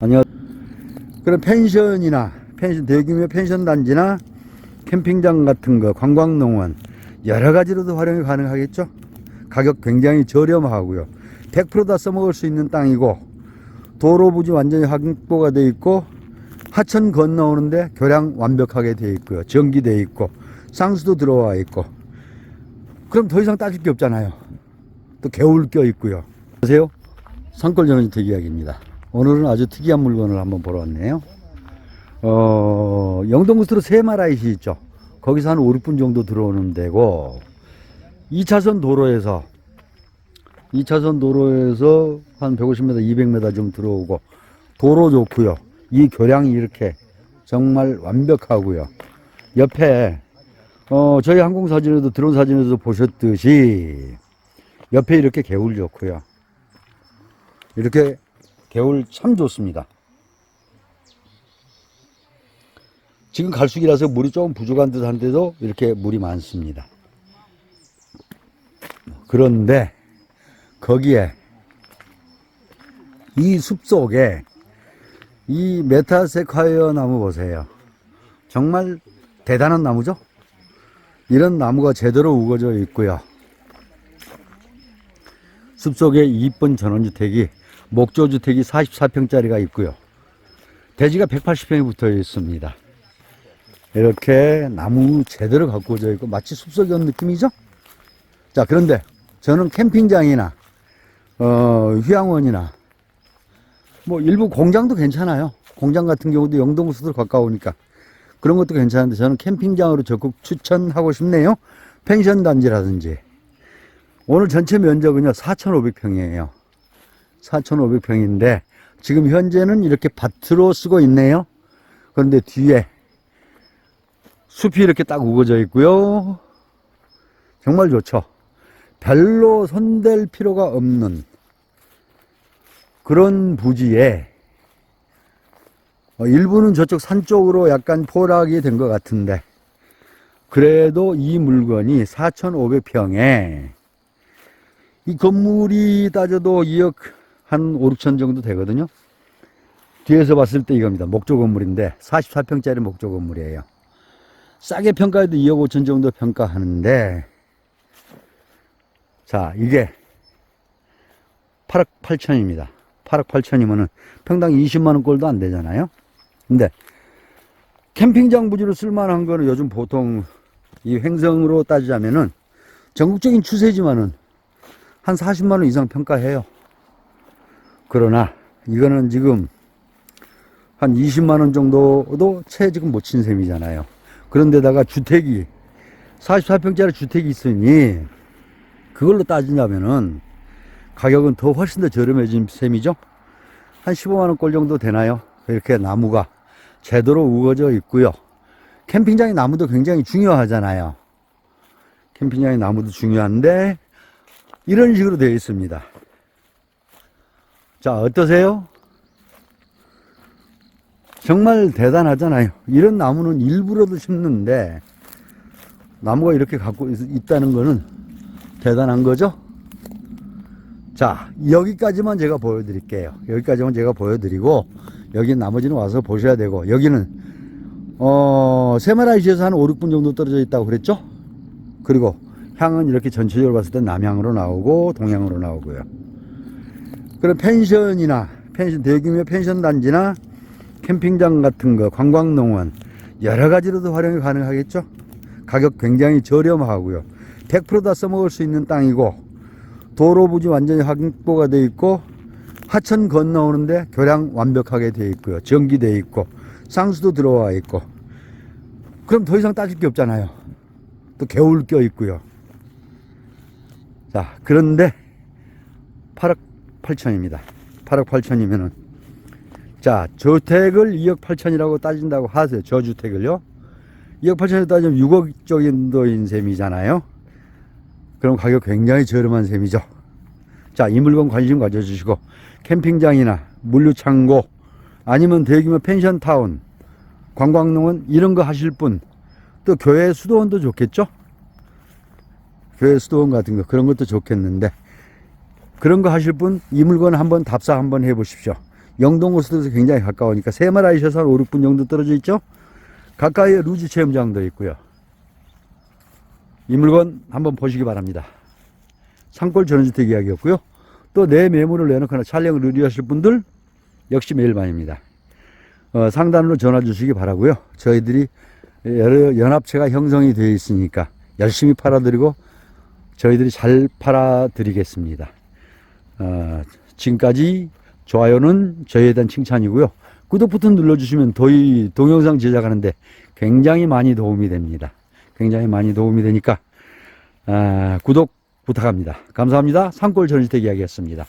아니요. 그런 펜션이나 펜션 대규모 펜션 단지나 캠핑장 같은 거 관광농원 여러 가지로도 활용이 가능하겠죠. 가격 굉장히 저렴하고요. 100%다 써먹을 수 있는 땅이고 도로 부지 완전히 확보가 돼 있고 하천 건너오는데 교량 완벽하게 돼 있고요. 전기 돼 있고 쌍수도 들어와 있고 그럼 더 이상 따질 게 없잖아요. 또 개울 껴 있고요. 보세요. 산골 전원주택 이야기입니다. 오늘은 아주 특이한 물건을 한번 보러 왔네요. 어, 영동구스로 세마라이시 있죠. 거기서 한 5, 6분 정도 들어오는 데고 2차선 도로에서 2차선 도로에서 한 150m, 200m 좀 들어오고 도로 좋고요. 이 교량이 이렇게 정말 완벽하고요. 옆에 어, 저희 항공 사진에도 드론 사진에도 보셨듯이 옆에 이렇게 개울 좋고요. 이렇게 개울 참 좋습니다. 지금 갈수기라서 물이 조금 부족한 듯 한데도 이렇게 물이 많습니다. 그런데 거기에 이 숲속에 이 메타세콰이어 나무 보세요. 정말 대단한 나무죠? 이런 나무가 제대로 우거져 있고요. 숲속에 이쁜 전원주택이 목조주택이 44평짜리가 있고요. 대지가 180평이 붙어 있습니다. 이렇게 나무 제대로 가꾸어져 있고 마치 숲속에 온 느낌이죠? 자, 그런데 저는 캠핑장이나 어, 휴양원이나 뭐 일부 공장도 괜찮아요. 공장 같은 경우도 영동수도 가까우니까 그런 것도 괜찮은데 저는 캠핑장으로 적극 추천하고 싶네요. 펜션 단지라든지 오늘 전체 면적은요 4,500평이에요. 4,500평인데 지금 현재는 이렇게 밭으로 쓰고 있네요. 그런데 뒤에 숲이 이렇게 딱 우거져 있고요. 정말 좋죠. 별로 손댈 필요가 없는 그런 부지에 어, 일부는 저쪽 산 쪽으로 약간 포락이 된 것 같은데 그래도 이 물건이 4,500평에 이 건물이 따져도 2억 한 5, 6천 정도 되거든요. 뒤에서 봤을 때 이겁니다. 목조 건물인데 44평짜리 목조 건물이에요. 싸게 평가해도 2억 5천 정도 평가하는데 자 이게 8억 8천입니다. 8억 8천이면은 평당 20만 원 꼴도 안 되잖아요. 근데 캠핑장 부지로 쓸만한 거는 요즘 보통 이 횡성으로 따지자면은 전국적인 추세지만은 한 40만 원 이상 평가해요. 그러나 이거는 지금 한 20만 원 정도도 채 지금 못 친 셈이잖아요. 그런데다가 주택이 44평짜리 주택이 있으니 그걸로 따지자면은 가격은 더 훨씬 더 저렴해진 셈이죠. 한 15만 원꼴 정도 되나요? 이렇게 나무가 제대로 우거져 있고요. 캠핑장의 나무도 굉장히 중요하잖아요. 캠핑장의 나무도 중요한데 이런 식으로 되어 있습니다. 자, 어떠세요? 정말 대단하잖아요. 이런 나무는 일부러도 심는데 나무가 이렇게 갖고 있- 있다는 거는 대단한 거죠. 자, 여기까지만 제가 보여드릴게요. 여기까지만 제가 보여드리고 여기 나머지는 와서 보셔야 되고 여기는 어, 세마라이시에서 한 5, 6분 정도 떨어져 있다고 그랬죠? 그리고 향은 이렇게 전체적으로 봤을 때 남향으로 나오고 동향으로 나오고요. 그런 펜션이나 펜션 대규모 펜션 단지나 캠핑장 같은 거 관광농원 여러 가지로도 활용이 가능하겠죠. 가격 굉장히 저렴하고요. 100%다 써먹을 수 있는 땅이고 도로 부지 완전히 확보가 돼 있고 하천 건너오는데 교량 완벽하게 돼 있고요. 전기 돼 있고 쌍수도 들어와 있고 그럼 더 이상 따질 게 없잖아요. 또 개울 껴 있고요. 자 그런데 8억 8천입니다. 8억 8천이면은 자 저택을 2억 8천이라고 따진다고 하세요. 저주택을요. 2억 8천에 따지면 6억 정도인 셈이잖아요. 그럼 가격 굉장히 저렴한 셈이죠. 자, 이 물건 관심 가져주시고 캠핑장이나 물류창고 아니면 대규모 펜션타운 관광농원 이런 거 하실 분 또 교회 수도원도 좋겠죠? 교회 수도원 같은 거 그런 것도 좋겠는데 그런 거 하실 분 이 물건 한번 답사 한번 해보십시오. 영동고속도로에서 굉장히 가까우니까 세마라이셔서 한 5, 6분 정도 떨어져 있죠. 가까이에 루지 체험장도 있고요. 이 물건 한번 보시기 바랍니다. 산골 전원주택 이야기였고요. 또 내 매물을 내놓거나 촬영을 의뢰하실 분들 역시 메일반입니다. 어, 상단으로 전화 주시기 바라고요. 저희들이 여러 연합체가 형성이 되어 있으니까 열심히 팔아드리고 저희들이 잘 팔아드리겠습니다. 어, 지금까지 좋아요는 저희에 대한 칭찬이고요. 구독 버튼 눌러주시면 도이 동영상 제작하는데 굉장히 많이 도움이 됩니다. 굉장히 많이 도움이 되니까 아, 구독 부탁합니다. 감사합니다. 산골 전시택 이야기였습니다.